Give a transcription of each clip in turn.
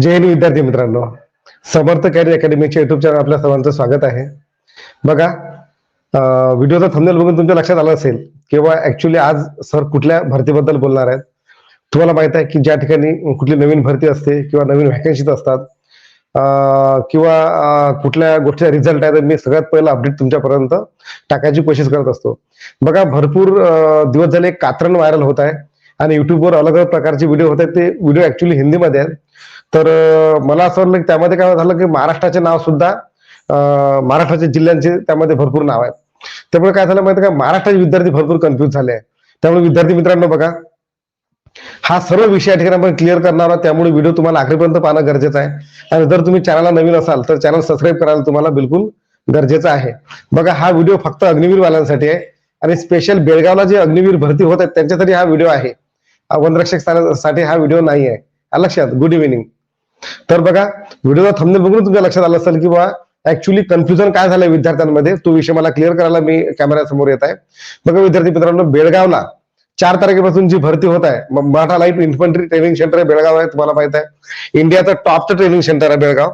जय हिंद विद्यार्थी मित्रांनो. समर्थ कॅरी अकॅडमीच्या युट्यूब चॅनल आपल्या सर्वांचं स्वागत आहे. बघा व्हिडिओचा थंबनेल बघून तुमच्या लक्षात आलं असेल किंवा ऍक्च्युली आज सर कुठल्या भरतीबद्दल बोलणार आहेत तुम्हाला माहीत आहे की ज्या ठिकाणी कुठली नवीन भरती असते किंवा नवीन व्हॅकन्सीज असतात किंवा कुठल्या गोष्टीचा रिझल्ट आहे तर मी सगळ्यात पहिला अपडेट तुमच्यापर्यंत टाकायची कोशिश करत असतो. बघा भरपूर दिवस झाले कात्रण व्हायरल होत आहे आणि युट्यूबवर अलग अलग प्रकारचे व्हिडिओ होत आहेत. ते व्हिडिओ ऍक्च्युली हिंदीमध्ये आहेत. तर मला असं वाटलं की त्यामध्ये काय झालं की महाराष्ट्राचे नाव सुद्धा महाराष्ट्राच्या जिल्ह्यांचे त्यामध्ये भरपूर नाव आहेत. त्यामुळे काय झालं माहिती का? महाराष्ट्राचे विद्यार्थी भरपूर कन्फ्युज झाले त्यामुळे विद्यार्थी मित्रांनो बघा हा सर्व विषय या ठिकाणी आपण क्लिअर करणार आहोत. त्यामुळे व्हिडिओ तुम्हाला आखरीपर्यंत पाहणं गरजेचं आहे. आणि जर तुम्ही चॅनलला नवीन असाल तर चॅनल सबस्क्राईब करायला तुम्हाला बिलकुल गरजेचं आहे. बघा हा व्हिडिओ फक्त अग्निवीर वाल्यांसाठी आहे. आणि स्पेशल बेळगावला जे अग्निवीर भरती होत आहेत त्यांच्यासाठी हा व्हिडिओ आहे. वनरक्षकसाठी हा व्हिडिओ नाही आहे लक्षात? गुड इव्हिनिंग तर बघा व्हिडिओचा थंबनेल बघून तुमच्या लक्षात आलं असेल की बा ऍक्च्युली कन्फ्युजन काय झालंय विद्यार्थ्यांमध्ये? तो विषय मला क्लिअर करायला मी कॅमेऱ्यासमोर येत आहे. बघा विद्यार्थी मित्रांनो बेळगावला चार तारखेपासून जी भरती होत आहे Maratha light infantry training centre आहे बेळगाव आहे तुम्हाला माहीत आहे. इंडियाचं टॉपचं ट्रेनिंग सेंटर आहे बेळगाव.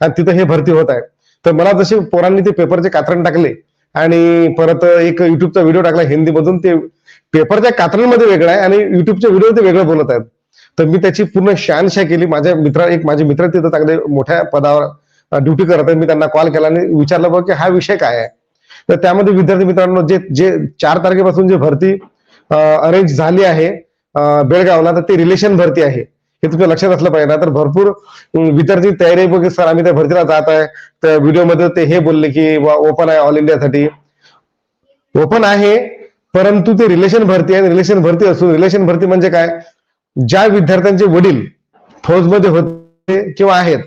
आणि तिथं हे भरती होत आहे. तर मला जसे पोरांनी ते पेपरचे कात्रण टाकले आणि परत एक युट्यूबचा व्हिडिओ टाकला हिंदीमधून ते पेपरच्या कात्रणमध्ये वेगळं आहे आणि युट्यूबच्या व्हिडिओ ते वेगळं बोलत आहेत. तर मी त्याची पूर्ण शहानशा केली. माझ्या मित्र एक माझे मित्र तिथं चांगले मोठ्या पदावर ड्युटी करत आहेत. मी त्यांना कॉल केला आणि विचारलं बघ की हा विषय काय आहे? तर त्यामध्ये विद्यार्थी मित्रांनो जे जे चार तारखेपासून जे भरती अरेंज झाली आहे बेळगावला तर ते रिलेशन भरती आहे. हे तुमच्या लक्षात असलं पाहिजे ना? तर भरपूर विद्यार्थी तयारी बघ सर आम्ही त्या भरतीला जात आहे. तर व्हिडिओमध्ये ते हे बोलले की ओपन आहे ऑल इंडियासाठी ओपन आहे परंतु ते रिलेशन भरती आहे. रिलेशन भरती असून रिलेशन भरती म्हणजे काय? ज्या विद्यार्थ्यांचे वडील फौजमध्ये होते किंवा आहेत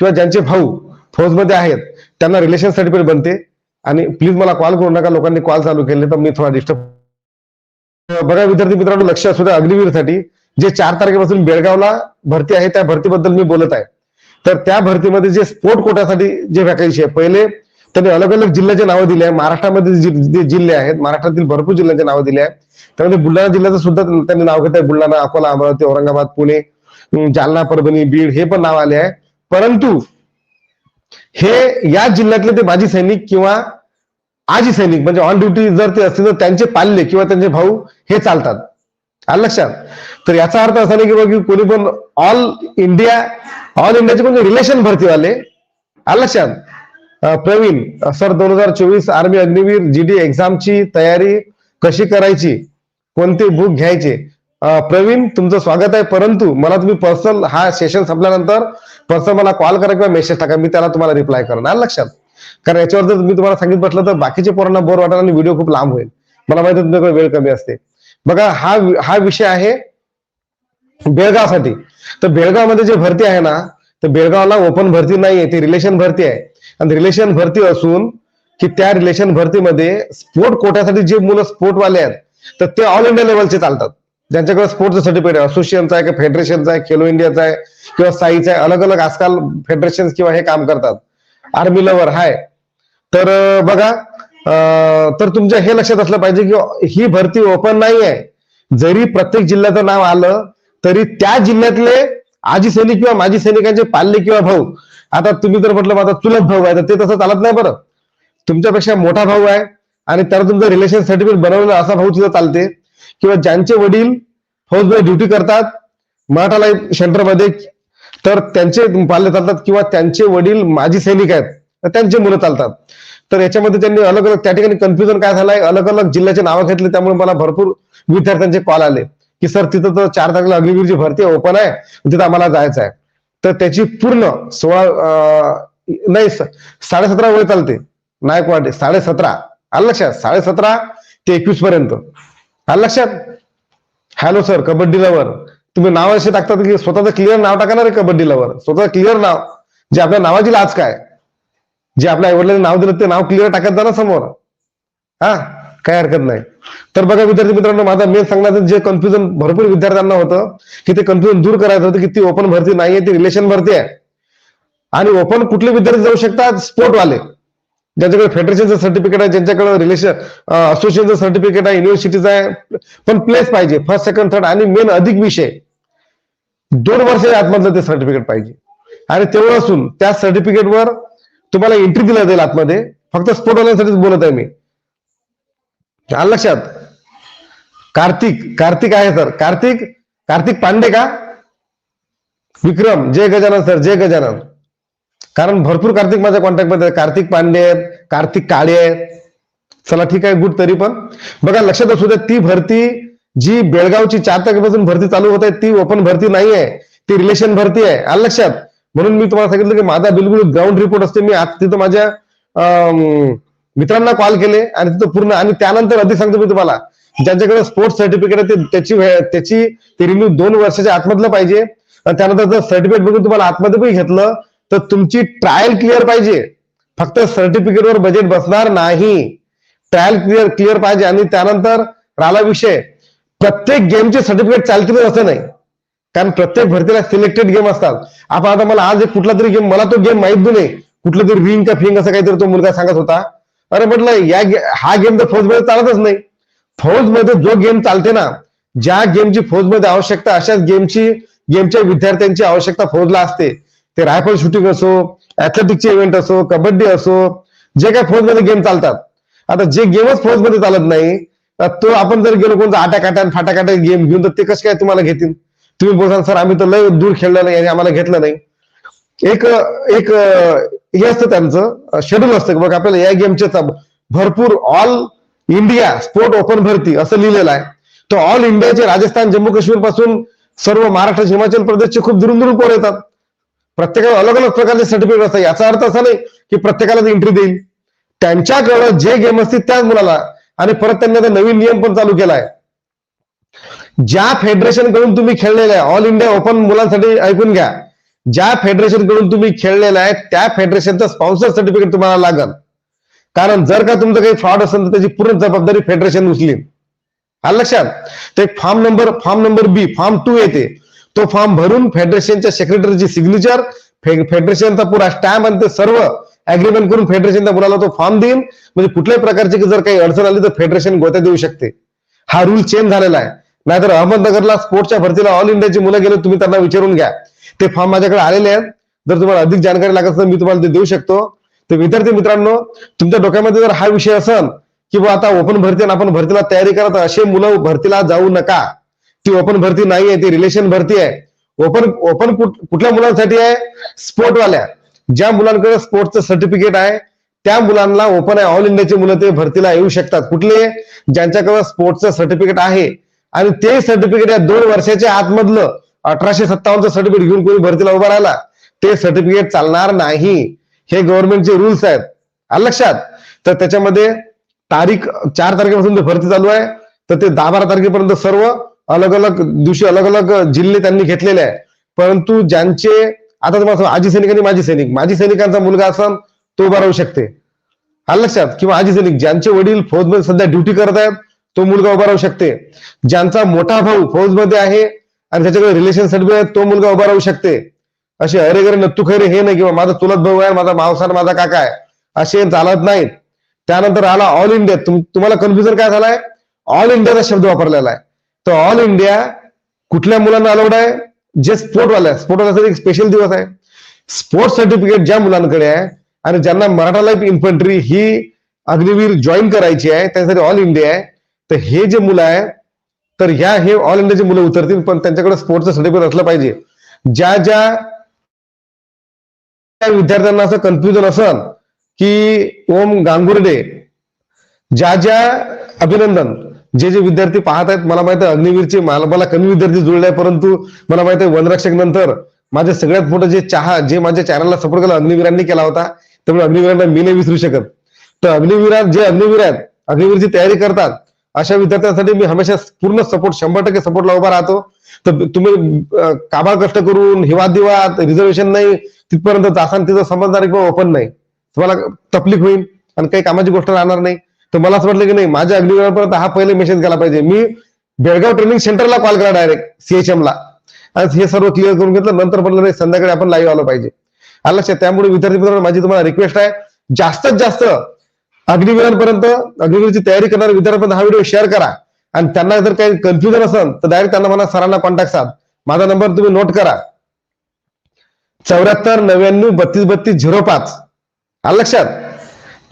किंवा ज्यांचे भाऊ फौजमध्ये आहेत त्यांना रिलेशन सर्टिफिकेट बनते. आणि प्लीज मला कॉल करू नका लोकांनी कॉल चालू केले तर मी थोडा डिस्टर्ब बघा विद्यार्थी मित्रांनो लक्ष असू द्या अग्निवीरसाठी जे चार तारखेपासून बेळगावला भरती आहे त्या भरतीबद्दल मी बोलत आहे. तर त्या भरतीमध्ये जे स्पोर्ट कोट्यासाठी जे व्हॅकन्सी आहे पहिले त्यांनी अलग अलग जिल्ह्याचे नावं दिले आहे. महाराष्ट्रामध्ये जे जिल्हे आहेत महाराष्ट्रातील भरपूर जिल्ह्यांचे नावं दिले आहे त्यामध्ये बुलढाणा जिल्ह्याचं सुद्धा त्यांनी नाव घेत आहे. बुलढाणा अकोला अमरावती औरंगाबाद पुणे जालना परभणी बीड हे पण नाव आले आहे. परंतु हे या जिल्ह्यातले ते माजी सैनिक किंवा आजी सैनिक म्हणजे ऑन ड्युटी जर ते असतील तर त्यांचे पाल्ले किंवा त्यांचे भाऊ हे चालतात. आलं लक्षात? तर याचा अर्थ असा नाही की बघ की कोणी पण ऑल इंडिया ऑल इंडियाचे कोणी रिलेशन भरतीवाले आलं लक्षात? प्रवीण सर दोन हजार चोवीस आर्मी अग्निवीर जीडी एक्झामची तयारी कशी करायची? कोणते बुक घ्यायचे? प्रवीण तुमचं स्वागत आहे. परंतु मला तुम्ही पर्सनल हा सेशन संपल्यानंतर पर्सनल मला कॉल करा किंवा मेसेज टाका. मी त्याला तुम्हाला रिप्लाय करणार लक्षात. कारण याच्यावर जर मी तुम्हाला सांगित बसलं तर बाकीचे पोरांना बोर वाटेल आणि व्हिडिओ खूप लांब होईल. मला माहिती तुमच्याकडे वेळ कमी असते. बघा हा हा विषय आहे बेळगावसाठी. तर बेळगावमध्ये जे भरती आहे ना तर बेळगावला ओपन भरती नाहीये. ती रिलेशन भरती आहे. आणि रिलेशन भरती असून की त्या रिलेशन भरतीमध्ये स्पोर्ट कोट्यासाठी जे मुलं स्पोर्टवाले आहेत तर ते ऑल इंडिया लेवलचे चालतात. ज्यांच्याकडे स्पोर्टचं सर्टिफिकेट आहे असोसिएशनचा आहे किंवा फेडरेशनचा आहे खेलो इंडियाचा आहे किंवा साईचा आहे अलग अलग आजकाल फेडरेशन किंवा हे काम करतात. आर्मी लवर हाय. तर बघा तर तुमच्या हे लक्षात असलं पाहिजे की ही भरती ओपन नाही आहे जरी प्रत्येक जिल्ह्याचं नाव आलं तरी त्या जिल्ह्यातले आजी सैनिक किंवा माजी सैनिकांचे पाल्ले किंवा भाऊ आता तुम्ही जर म्हटलं माझा चुलत भाऊ आहे तर ते तसं चालत नाही बरं. तुमच्यापेक्षा मोठा भाऊ आहे आणि त्याला तुमचं रिलेशन सर्टिफिकेट बनवलं असा भाऊ तिथं चालते. किंवा ज्यांचे वडील फौजमध्ये ड्युटी करतात मराठा लाईफ सेंटरमध्ये तर त्यांचे पाल्य चालतात किंवा त्यांचे वडील माजी सैनिक आहेत तर त्यांचे मुलं चालतात. तर याच्यामध्ये त्यांनी अलग अलग त्या ठिकाणी कन्फ्युजन काय झालंय? अलग अलग जिल्ह्याचे नावं घेतले त्यामुळे मला भरपूर विद्यार्थ्यांचे कॉल आले. की सर तिथं तर चार तारखेला अग्निवीरची भरती ओपन आहे तिथं आम्हाला जायचं आहे तर त्याची पूर्ण सोळा अं, नाही साडेसतरा वेळ चालते. नायकवाडे साडेसतरा. आलं लक्षात? साडेसतरा ते एकवीस पर्यंत. आलं लक्षात? हॅलो सर कबड्डी लवर तुम्ही नाव असे टाकतात की स्वतःचं क्लिअर नाव टाकणार आहे कबड्डी लवर स्वतः क्लिअर नाव. जे आपल्या नावाची लाच काय? जे आपल्या आईवडिलांनी नाव दिलं ते नाव क्लिअर टाकत जा ना समोर. हा? काय हरकत नाही. तर बघा विद्यार्थी मित्रांनो माझा मेन सांगण्याचं जे कन्फ्युजन भरपूर विद्यार्थ्यांना होतं की ते कन्फ्युजन दूर करायचं होतं की ती ओपन भरती नाहीये ती रिलेशन भरती आहे. आणि ओपन कुठले विद्यार्थी जाऊ शकतात? स्पोर्टवाले ज्यांच्याकडे फेडरेशनचं सर्टिफिकेट आहे ज्यांच्याकडे रिलेशन असोसिएशनचं सर्टिफिकेट आहे युनिव्हर्सिटीचं आहे पण प्लेस पाहिजे फर्स्ट सेकंड थर्ड आणि मेन अधिक विषय. दोन वर्षाच्या आतमधलं ते सर्टिफिकेट पाहिजे. आणि तेवढं असून त्या सर्टिफिकेटवर तुम्हाला एंट्री दिला जाईल आतमध्ये. फक्त स्पोर्ट बोलत आहे मी. आलं लक्षात. कार्तिक कार्तिक आहे सर कार्तिक कार्तिक पांडे का? विक्रम जय गजानन सर जय गजानन. कारण भरपूर कार्तिक माझ्या कॉन्टॅक्टमध्ये कार्तिक पांडे आहेत कार्तिक काळे आहेत. चला ठीक आहे गुड तरी पण. बघा लक्षात असू द्या ती भरती जी बेळगावची चार तारखेपासून भरती चालू होत आहे ती ओपन भरती नाही आहे ती रिलेशन भरती आहे. आल लक्षात? म्हणून मी तुम्हाला सांगितलं की माझा बिलकुल ग्राउंड रिपोर्ट असते. मी आज तिथं माझ्या अं, मित्रांना कॉल केले आणि तिथं पूर्ण आणि त्यानंतर अधिक सांगतो मी तुम्हाला ज्यांच्याकडे स्पोर्ट्स सर्टिफिकेट आहे त्याची त्याची ते रिन्यू दोन वर्षाच्या आतमधलं पाहिजे. आणि त्यानंतर जर सर्टिफिकेट बघून तुम्हाला आतमध्ये पण घेतलं तर तुमची ट्रायल क्लिअर पाहिजे. फक्त सर्टिफिकेटवर बजेट बसणार नाही. ट्रायल क्लिअर क्लिअर पाहिजे. आणि त्यानंतर राहिला विषय. प्रत्येक गेमचे सर्टिफिकेट चालतील असं नाही. कारण प्रत्येक भरतीला सिलेक्टेड गेम असतात. आपण आता मला आज एक कुठला तरी गेम मला तो गेम माहीत नाही. कुठलं तरी रिंग का फिंग असं काहीतरी तो मुलगा सांगत होता. अरे म्हटलं या हा गेम तर फौजमध्ये चालतच नाही. फौजमध्ये जो गेम चालते ना ज्या गेमची फौजमध्ये आवश्यकता अशाच गेमची गेमच्या विद्यार्थ्यांची आवश्यकता फौजला असते. ते रायफल शूटिंग असो ऍथलेटिकचे इव्हेंट असो कबड्डी असो जे काय फौजमध्ये गेम चालतात. आता जे गेमच फौजमध्ये चालत नाही तो आपण जर गेलो कोणता आटा काटा फाटा गेम घेऊन तर ते कसं काय तुम्हाला घेतील? तुम्ही बोलताल सर आम्ही तर लय दूर खेळलं नाही आणि आम्हाला घेतलं नाही. एक एक हे असतं त्यांचं शेड्यूल असतं की बघ आपल्याला या गेमचे भरपूर ऑल इंडिया स्पोर्ट ओपन भरती असं लिहिलेलं आहे. तर ऑल इंडियाचे राजस्थान जम्मू काश्मीरपासून सर्व महाराष्ट्र हिमाचल प्रदेशचे खूप दुरून दुरून पोर येतात. प्रत्येकाला अलग अलग प्रकारचे सर्टिफिकेट असतात. याचा अर्थ असा नाही की प्रत्येकाला एंट्री देईल. त्यांच्याकडं जे गेम असतील त्याच मुलाला. आणि परत त्यांनी आता नवीन नियम पण चालू केलाय. ज्या फेडरेशनकडून तुम्ही खेळलेले आहे ऑल इंडिया ओपन मुलांसाठी ऐकून घ्या. ज्या फेडरेशनकडून तुम्ही खेळलेला आहे त्या फेडरेशनचं स्पॉन्सर सर्टिफिकेट तुम्हाला लागल. कारण जर का तुमचं काही फ्रॉड असेल तर त्याची पूर्ण जबाबदारी फेडरेशन उचलीन हा लक्षात? ते एक form number form number B form two येते. तो फॉर्म भरून फेडरेशनच्या सेक्रेटरीची सिग्नेचर फेडरेशनचा पुरा स्टॅम्प आणि ते सर्व अग्रीमेंट करून फेडरेशनचा मुलाला तो फॉर्म देईन. म्हणजे कुठल्याही प्रकारची जर काही अडचण आली तर फेडरेशन गोत्या देऊ शकते. हा रूल चेंज झालेला आहे. नाहीतर अहमदनगरला स्पोर्टच्या भरतीला ऑल इंडियाची मुलं गेले तुम्ही त्यांना विचारून घ्या. ते फॉर्म माझ्याकडे आलेले आहेत. जर तुम्हाला अधिक जानकारी लागत असेल मी तुम्हाला ते देऊ शकतो. तर विद्यार्थी मित्रांनो तुमच्या डोक्यामध्ये जर हा विषय असेल की बा आता ओपन भरती आणि आपण भरतीला तयारी करत असे मुलं भरतीला जाऊ नका. ती ओपन भरती नाही आहे ती रिलेशन भरती आहे. ओपन ओपन कुठल्या मुलांसाठी आहे? स्पोर्टवाल्या ज्या मुलांकडे स्पोर्टचं सर्टिफिकेट आहे त्या मुलांना ओपन आहे. ऑल इंडियाची मुलं ते भरतीला येऊ शकतात. कुठले? ज्यांच्याकडे स्पोर्टचं सर्टिफिकेट आहे. आणि ते सर्टिफिकेट या दोन वर्षाच्या आतमधलं अठराशे सत्तावन्नचं सर्टिफिकेट घेऊन कोणी भरतीला उभा राहिला ते सर्टिफिकेट चालणार नाही. हे गव्हर्नमेंटचे रुल्स आहेत. आलं लक्षात? तर त्याच्यामध्ये तारीख चार तारखेपासून ते भरती चालू आहे. तर ते दहा बारा तारखेपर्यंत सर्व अलग अलग दिवशी अलग अलग जिल्हे त्यांनी घेतलेले आहे परंतु ज्यांचे आता तुम्हाला आजी सैनिक आणि माजी सैनिक. माजी सैनिकांचा मुलगा असन तो उभा राहू शकते. आलं लक्षात? किंवा आजी सैनिक ज्यांचे वडील फौजमध्ये सध्या ड्युटी करत आहेत तो मुलगा उभा राहू शकते. ज्यांचा मोठा भाऊ फौजमध्ये आहे आणि त्याच्याकडे रिलेशन सर्टिफिकेट आहे तो मुलगा उभा राहू शकते. असे अरे गरे नत्तू खरे हे नाही किंवा माझा तुलत भाऊ आहे माझा मावसा माझा काका आहे. असे चालत नाहीत. त्यानंतर आला ऑल इंडिया तुम्हाला कन्फ्युजन काय झालाय? ऑल इंडियाचा शब्द वापरलेला आहे. तर ऑल इंडिया कुठल्या मुलांना अलाउड आहे? जे स्पोर्टवाल्या स्पोर्टवाल्यासाठी एक स्पेशल दिवस आहे. स्पोर्ट्स सर्टिफिकेट ज्या मुलांकडे आहे आणि ज्यांना मराठा लाईफ इन्फंट्री ही अग्निवीर जॉईन करायची आहे त्यासाठी ऑल इंडिया आहे. तर हे जे मुलं आहे तर ह्या हे ऑल इंडियाचे मुलं उतरतील पण त्यांच्याकडे स्पोर्टचं सर्टिफिकेट असलं पाहिजे. ज्या ज्या विद्यार्थ्यांना असं कन्फ्युजन असन की ओम गांगुर्डे ज्या ज्या अभिनंदन जे जे विद्यार्थी पाहत आहेत मला माहिती आहे अग्निवीरचे मला मला कमी विद्यार्थी जुळले आहे परंतु मला माहिती आहे वनरक्षक नंतर माझे सगळ्यात मोठं जे चहा जे माझ्या चॅनलला सपोर्ट केला अग्निवीरांनी केला होता त्यामुळे अग्निवीरांना मी नाही विसरू शकत. तर अग्निवीरात जे अग्निवीर आहेत अग्निवीरची तयारी करतात अशा विद्यार्थ्यांसाठी मी हमेशा पूर्ण सपोर्ट शंभर टक्के सपोर्टला उभा राहतो. तर तुम्ही काबाळ कष्ट करून हिवाद दिवाद रिझर्वेशन नाही तिथपर्यंत जासान तिथं समजणार किंवा ओपन नाही. तुम्हाला तकलीफ होईल आणि काही कामाची गोष्ट राहणार नाही. तर मला असं वाटलं की नाही माझ्या अग्निवीरापर्यंत हा पहिले मेसेज केला पाहिजे. मी बेळगाव ट्रेनिंग सेंटरला कॉल करा डायरेक्ट सीएचएम ला. आणि हे सर्व क्लिअर करून घेतलं नंतर म्हटलं नाही संध्याकाळी आपण लाईव्ह आलो पाहिजे. आलं त्यामुळे विद्यार्थी मित्रांनो माझी तुम्हाला रिक्वेस्ट आहे जास्तीत जास्त अग्निवीरांपर्यंत अग्निवीरची तयारी करणाऱ्या विद्यार्थ्यांपर्यंत हा व्हिडिओ शेअर करा. आणि त्यांना जर काही कन्फ्युजन असेल तर डायरेक्ट त्यांना म्हणा सरांना कॉन्टॅक्ट साध. माझा नंबर तुम्ही नोट करा. चौऱ्याहत्तर नव्याण्णव बत्तीस बत्तीस झिरो पाच. आलं लक्षात?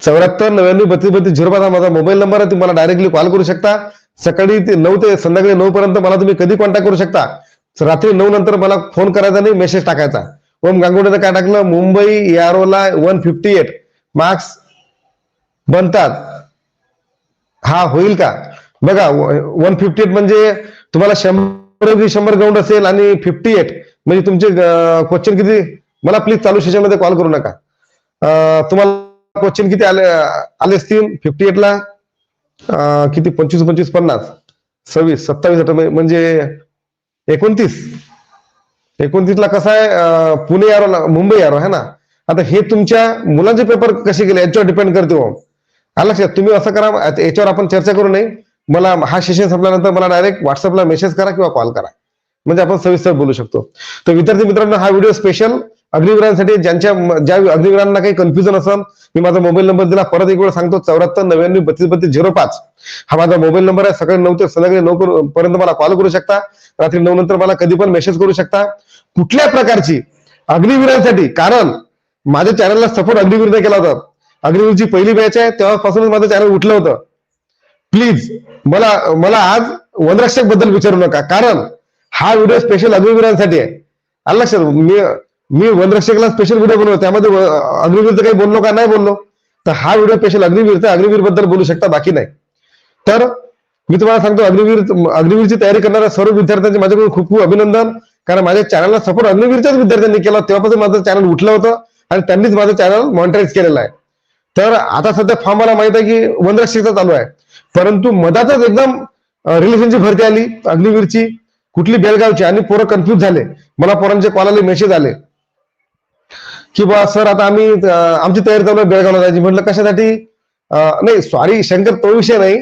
चौऱ्याहत्तर नव्याण्णव बत्तीस बत्तीस झिरो पाच हा माझा मोबाईल नंबर आहे. तुम्ही मला डायरेक्टली कॉल करू शकता. सकाळी ते नऊ ते संध्याकाळी नऊ पर्यंत मला तुम्ही कधी कॉन्टॅक्ट करू शकता? रात्री नऊ नंतर मला फोन करायचा नाही मेसेज टाकायचा. ओम गांगुडेनं काय टाकलं? मुंबई यारोला वन फिफ्टी एट मार्क्स बनतात. हा होईल का? बघा वन फिफ्टी एट म्हणजे तुम्हाला शंभर शंभर ग्राउंड असेल आणि फिफ्टी एट म्हणजे तुमचे क्वेश्चन किती? मला प्लीज चालू सेशनमध्ये कॉल करू नका. तुम्हाला क्वेश्चन किती आले आले असतील? फिफ्टी एटला किती? पंचवीस पंचवीस पन्नास. सव्वीस सत्तावीस अठरा म्हणजे-, म्हणजे एकोणतीस. एकोणतीसला कसं आहे? पुणे यारो मुंबई यारो है ना? आता हे तुमच्या मुलांचे पेपर कसे गेले याच्यावर डिपेंड करते हो. लक्षात. तुम्ही असं करा याच्यावर आपण चर्चा करू नये. मला हा सेशन संपल्यानंतर मला डायरेक्ट व्हॉट्सअपला मेसेज करा किंवा कॉल करा. म्हणजे आपण सविस्तर बोलू शकतो. तर विद्यार्थी मित्रांनो हा व्हिडिओ स्पेशल अग्निवीरांसाठी ज्यांच्या ज्या अग्निवीरांना काही कन्फ्युजन असेल मी माझा मोबाईल नंबर दिला. परत एक वेळ सांगतो चौऱ्याहत्तर नव्याण्णव बत्तीस बत्तीस झिरो पाच. हा माझा मोबाईल नंबर आहे. सकाळी नऊ ते संध्याकाळी नऊ पर्यंत मला कॉल करू शकता. रात्री नऊ नंतर मला कधी पण मेसेज करू शकता. कुठल्या प्रकारची अग्निवीरांसाठी कारण माझ्या चॅनलला सपोर्ट अग्निवीरने केला होता. अग्निवीरची पहिली बॅच आहे तेव्हापासूनच माझं चॅनल उठलं होतं. प्लीज मला मला आज वनरक्षकबद्दल विचारू नका. कारण हा व्हिडिओ स्पेशल अग्निवीरांसाठी आहे. आलं लक्षात? मी मी वनरक्षकला स्पेशल व्हिडिओ बनवतो. त्यामध्ये व- अग्निवीरचं काही बोललो का? नाही बोललो. तर हा व्हिडिओ स्पेशल अग्निवीर अग्निवीरबद्दल बोलू शकता बाकी नाही. तर मी तुम्हाला सांगतो अग्निवीर अग्निवीरची तयारी करणाऱ्या सर्व विद्यार्थ्यांचे माझ्याकडून खूप खूप अभिनंदन. कारण माझ्या चॅनलला सपोर्ट अग्निवीरच्याच विद्यार्थ्यांनी केला तेव्हापासून माझं चॅनल उठलं होतं. आणि त्यांनीच माझं चॅनल मॉनिटराईज केलेलं आहे. तर आता सध्या फॉर्म मला माहीत आहे की वनरक्षकचा चालू आहे. परंतु मधातच एकदम रिलेशनची भरती आली अग्निवीरची कुठली बेलगावची आणि पोरं कन्फ्युज झाले. मला पोरांचे कॉल आले मेसेज आले. की बा सर आता आम्ही आमची तयारी चालू आहे बेळगावला जायची. म्हटलं कशासाठी? नाही सॉरी शंकर तो विषय नाही.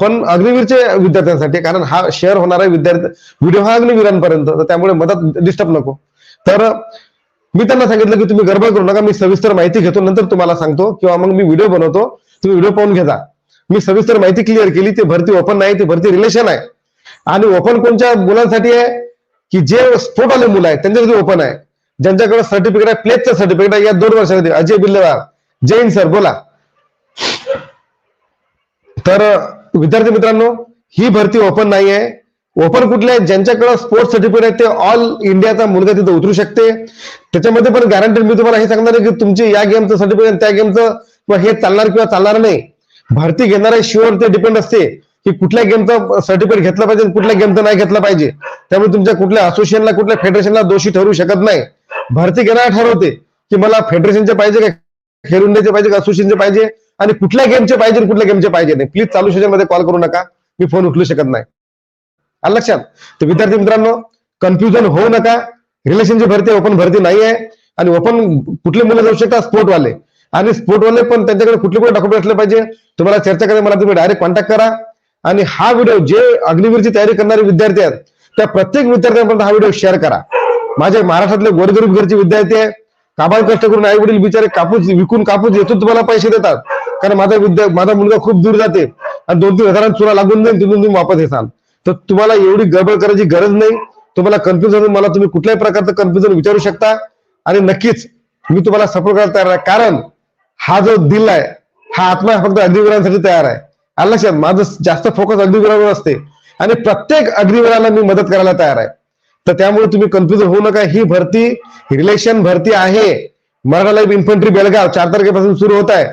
पण अग्निवीरचे विद्यार्थ्यांसाठी कारण हा शेअर होणारा विद्यार्थी व्हिडिओ हा अग्निवीरांपर्यंत त्यामुळे मदत डिस्टर्ब नको. तर मी त्यांना सांगितलं की तुम्ही गडबड करू नका मी सविस्तर माहिती घेतो नंतर तुम्हाला सांगतो किंवा मग मी व्हिडिओ बनवतो तुम्ही व्हिडिओ पाहून घेता मी सविस्तर माहिती क्लिअर केली ती भरती ओपन नाही ती भरती रिलेशन आहे. आणि ओपन कोणत्या मुलांसाठी आहे? की जे स्पोर्ट आले मुलं आहेत त्यांच्यासाठी ओपन आहे. ज्यांच्याकडे सर्टिफिकेट आहे प्लेसचं सर्टिफिकेट आहे या दोन वर्षासाठी अजय बिल्लेवार जैन सर बोला. तर विद्यार्थी मित्रांनो ही भरती ओपन नाही आहे ओपन कुठले आहेत? ज्यांच्याकडे स्पोर्ट्स सर्टिफिकेट आहे ते ऑल इंडियाचा मुलगा तिथे उतरू शकते. त्याच्यामध्ये पण गॅरंटेड मी तुम्हाला हे सांगणार आहे की तुमचे या गेमचं सर्टिफिकेट त्या गेमचं किंवा हे चालणार किंवा चालणार नाही. भरती घेणाऱ्या शिवर ते डिपेंड असते की कुठल्या गेमचं सर्टिफिकेट घेतलं पाहिजे कुठल्या गेमचं नाही घेतलं पाहिजे. त्यामुळे तुमच्या कुठल्या असोसिएशनला कुठल्या फेडरेशनला दोषी ठरू शकत नाही. भरती घेणारा ठरवते की मला फेडरेशनचे पाहिजे का खेळ पाहिजे का असोसिएशनचे पाहिजे? आणि कुठल्या गेमचे पाहिजे कुठल्या गेमचे पाहिजे नाही. प्लीज चालू सेशनमध्ये कॉल करू नका. मी फोन उचलू शकत नाही. आलं लक्षात? तर विद्यार्थी मित्रांनो कन्फ्युजन होऊ नका. रिलेशनची भरती ओपन भरती नाही आहे आणि ओपन कुठले मुलं जाऊ शकतात? स्पोर्टवाले आणि स्पोर्टवाले पण त्यांच्याकडे कुठले कुठले डॉक्युमेंट असले पाहिजे? तुम्हाला चर्चा करायला मला तुम्ही डायरेक्ट कॉन्टॅक्ट करा. आणि हा व्हिडिओ जे अग्निवीरची तयारी करणारे विद्यार्थी आहेत त्या प्रत्येक विद्यार्थ्यांपर्यंत हा व्हिडिओ शेअर करा. माझे महाराष्ट्रातले गोरगरीब घरचे विद्यार्थी आहे काबाल कष्ट करून आई वडील बिचारे कापूस विकून कापूस येथून तुम्हाला पैसे देतात. कारण माझा विद्या माझा मुलगा खूप दूर जाते. आणि दोन तीन हजारांना चुना लागून जाईल तिथून तुम्ही वापस येसाल. तर तुम्हाला एवढी गडबड करायची गरज नाही. तुम्हाला कन्फ्युजन मला तुम्ही कुठल्याही प्रकारचं कन्फ्युजन विचारू शकता. आणि नक्कीच मी तुम्हाला सपोर्ट करायला तयार आहे. कारण हा जो दिल आहे हा आत्मा फक्त अग्निवीरांसाठी तयार आहे. आलं लक्षात? माझं जास्त फोकस अग्निवीरावर असते. आणि प्रत्येक अग्निवीराला मी मदत करायला तयार आहे. तर त्यामुळे तुम्ही कन्फ्युजन होऊ नका. ही भरती रिलेशन भरती आहे. मराठा लाईफ इन्फंट्री बेळगाव चार तारखेपासून सुरू होत आहे.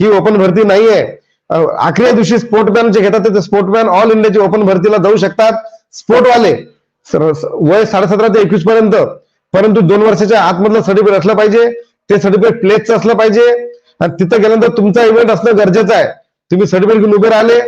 ही ओपन भरती नाहीये. आखऱ्या दिवशी स्पोर्टमॅन जे घेतात ते स्पोर्टमॅन ऑल इंडियाची ओपन भरतीला जाऊ शकतात. स्पोर्टवाले वय साडेसतरा ते एकवीस पर्यंत. परंतु दोन वर्षाच्या आतमधलं सर्टिफिकेट असलं पाहिजे. ते सर्टिफिकेट प्लेसचं असलं पाहिजे. आणि तिथं गेल्यानंतर तुमचा इव्हेंट असणं गरजेचं आहे. तुम्ही सर्टिफिकेट घेऊन उभे राहिले.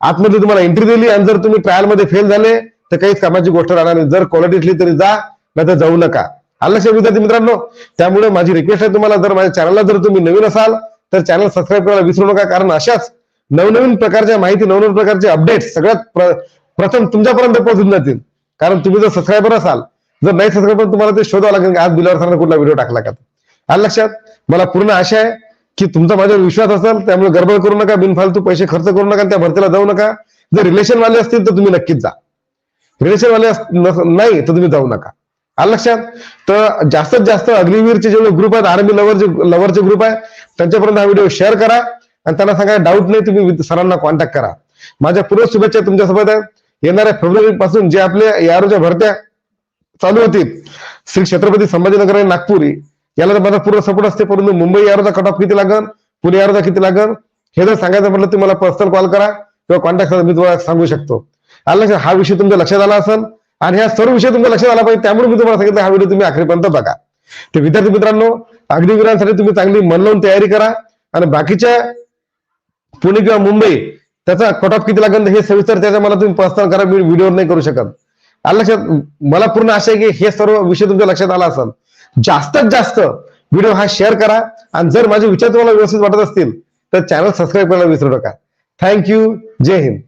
आतमध्ये तुम्हाला एंट्री दिली आणि जर तुम्ही ट्रायलमध्ये फेल झाले तर काहीच कामाची गोष्ट राहणार नाही. जर क्वालिटी असली तरी जा नाही तर जाऊ नका. आलं लक्षात विद्यार्थी मित्रांनो? त्यामुळे माझी रिक्वेस्ट आहे तुम्हाला जर माझ्या चॅनलला जर तुम्ही नवीन असाल तर चॅनल सबस्क्राईब करायला विसरू नका. कारण अशाच नवनवीन प्रकारच्या माहिती नवनवीन प्रकारचे अपडेट सगळ्यात प्र- प्रथम तुमच्यापर्यंत पोहोचून जातील. कारण तुम्ही जर सबस्क्रायबर असाल जर नाही सबस्क्रायबर तुम्हाला ते शोधावं लागेल आज बिलावर सरांना कुठला व्हिडिओ टाकला का आज लक्षात? मला पूर्ण आशा आहे की तुमचा माझ्यावर विश्वास असेल त्यामुळे गडबड करू नका बिनफालतू पैसे खर्च करू नका त्या भरतीला जाऊ नका. जर रिलेशन वाले असतील तर तुम्ही नक्कीच जा. रिलेशनवाले वाले नस- नाही तर तुम्ही जाऊ नका. आलं लक्षात? तर जास्तीत जास्त अग्निवीरचे जेवढे ग्रुप आहेत आर्मी लव्हरचे लवरचे ग्रुप आहे त्यांच्यापर्यंत हा व्हिडिओ शेअर करा. आणि त्यांना सांगा डाऊट नाही तुम्ही सरांना कॉन्टॅक्ट करा. माझ्या पूर्व शुभेच्छा तुमच्यासोबत येणाऱ्या फेब्रुवारी पासून जे आपल्या यारोच्या भरत्या चालू होतील श्री छत्रपती संभाजीनगर आणि नागपूर याला तर माझा पूर्ण सपोर्ट असते. परंतु मुंबई यारोचा कट ऑफ किती लागेल? पुणे यारोचा किती लागेल? हे जर सांगायचं म्हटलं तुम्ही मला पर्सनल कॉल करा किंवा कॉन्टॅक्ट करा मी तुम्हाला सांगू शकतो. आलं हा विषय तुमच्या लक्षात आला असेल? आणि हा सर्व विषय तुमच्या लक्षात आला पाहिजे. त्यामुळे मी तुम्हाला सांगितलं हा व्हिडिओ तुम्ही आखरीपर्यंत बघा. ते विद्यार्थी मित्रांनो अग्निवीरांसाठी तुम्ही चांगली मन लावून तयारी करा. आणि बाकीच्या पुणे किंवा मुंबई त्याचा कट ऑफ किती लागेल हे सविस्तर त्याचा मला तुम्ही प्रस्थान करा मी व्हिडिओ नाही करू शकत. आलं लक्षात? मला पूर्ण आशा आहे की हे सर्व विषय तुमच्या लक्षात आला असेल. जास्तीत जास्त व्हिडिओ हा शेअर करा आणि जर माझे विचार तुम्हाला व्यवस्थित वाटत असतील तर चॅनल सबस्क्राईब करायला विसरू नका. थँक्यू जय हिंद.